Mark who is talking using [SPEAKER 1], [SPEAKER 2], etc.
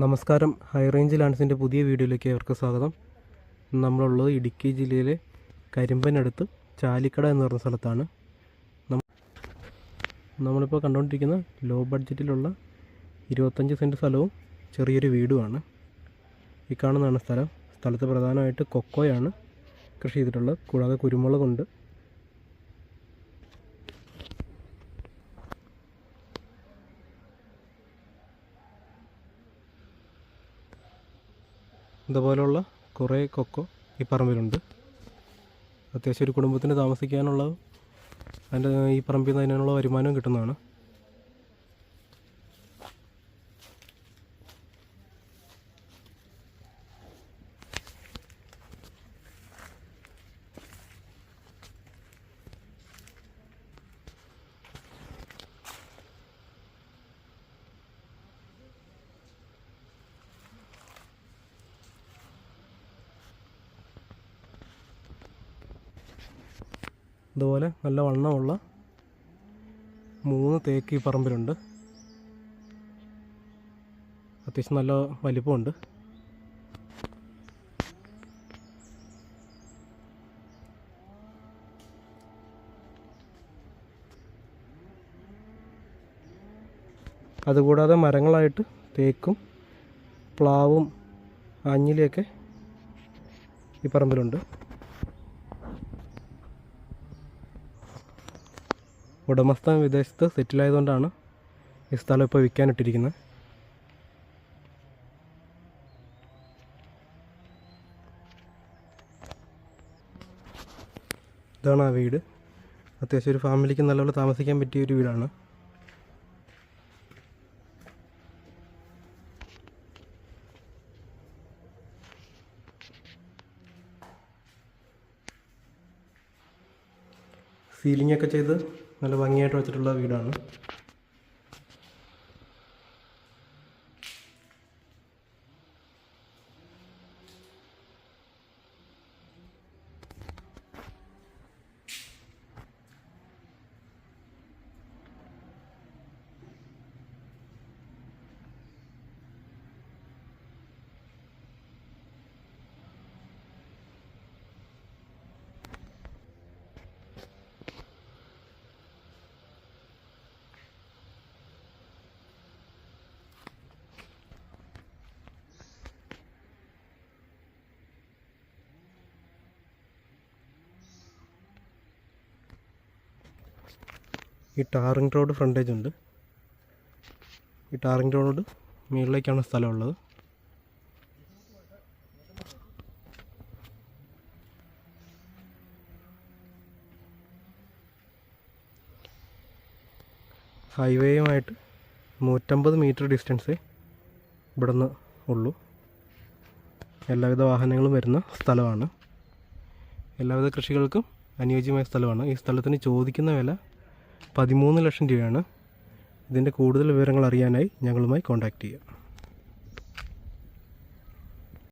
[SPEAKER 1] നമസ്കാരം. High range ലാൻഡ്സിന്റെ പുതിയ വീഡിയോയിലേക്ക് അവർക്ക് സ്വാഗതം. നമ്മളുള്ളത് ഇടുക്കി ജില്ലയിലെ കരിമ്പനടുത്ത് ചാലിക്കട എന്ന് പറഞ്ഞ സ്ഥലത്താണ്. നമ്മളിപ്പോൾ കണ്ടുകൊണ്ടിരിക്കുന്ന ലോ ബഡ്ജറ്റിലുള്ള ഇരുപത്തഞ്ച് സെന്റ് സ്ഥലവും ചെറിയൊരു വീടുമാണ്. ഈ കാണുന്നതാണ് സ്ഥലം. സ്ഥലത്ത് പ്രധാനമായിട്ട് കൊക്കോയാണ് കൃഷി ചെയ്തിട്ടുള്ളത്. കൂടാതെ കുരുമുളകുണ്ട്. ഇതുപോലുള്ള കുറേ കൊക്കോ ഈ പറമ്പിലുണ്ട്. അത്യാവശ്യം ഒരു കുടുംബത്തിന് താമസിക്കാനുള്ള അതിന്റെ ഈ പറമ്പിൽ നിന്ന് അതിനുള്ള വരുമാനവും കിട്ടുന്നതാണ്. ഇതുപോലെ നല്ല വണ്ണമുള്ള മൂന്ന് തേക്ക് ഈ പറമ്പിലുണ്ട്. അത്യാവശ്യം നല്ല വലിപ്പമുണ്ട്. അതുകൂടാതെ മരങ്ങളായിട്ട് തേക്കും പ്ലാവും ആഞ്ഞിലിയൊക്കെ ഈ പറമ്പിലുണ്ട്. ഉടമസ്ഥൻ വിദേശത്ത് സെറ്റിലായതുകൊണ്ടാണ് ഈ സ്ഥലം ഇപ്പോൾ വിൽക്കാനിട്ടിരിക്കുന്നത്. ഇതാണ് ആ വീട്. അത്യാവശ്യം ഒരു ഫാമിലിക്ക് നല്ലപോലെ താമസിക്കാൻ പറ്റിയ ഒരു വീടാണ്. സീലിംഗ് ഒക്കെ ചെയ്ത് നല്ല ഭംഗിയായിട്ട് വെച്ചിട്ടുള്ള വീടാണ്. ഈ ടാറിങ് റോഡ് ഫ്രണ്ടേജ് ഉണ്ട്. ഈ ടാറിങ് റോഡ് മുകളിലേക്കാണ് സ്ഥലമുള്ളത്. ഹൈവേയുമായിട്ട് നൂറ്റമ്പത് മീറ്റർ ഡിസ്റ്റൻസ് ഇവിടെ നിന്ന് ഉള്ളൂ. എല്ലാവിധ വാഹനങ്ങളും വരുന്ന സ്ഥലമാണ്. എല്ലാവിധ കൃഷികൾക്കും അനുയോജ്യമായ സ്ഥലമാണ്. ഈ സ്ഥലത്തിന് ചോദിക്കുന്ന വില പതിമൂന്ന് ലക്ഷം രൂപയാണ്. ഇതിന്റെ കൂടുതൽ വിവരങ്ങൾ അറിയാനായി ഞങ്ങളുമായി കോൺടാക്റ്റ് ചെയ്യുക.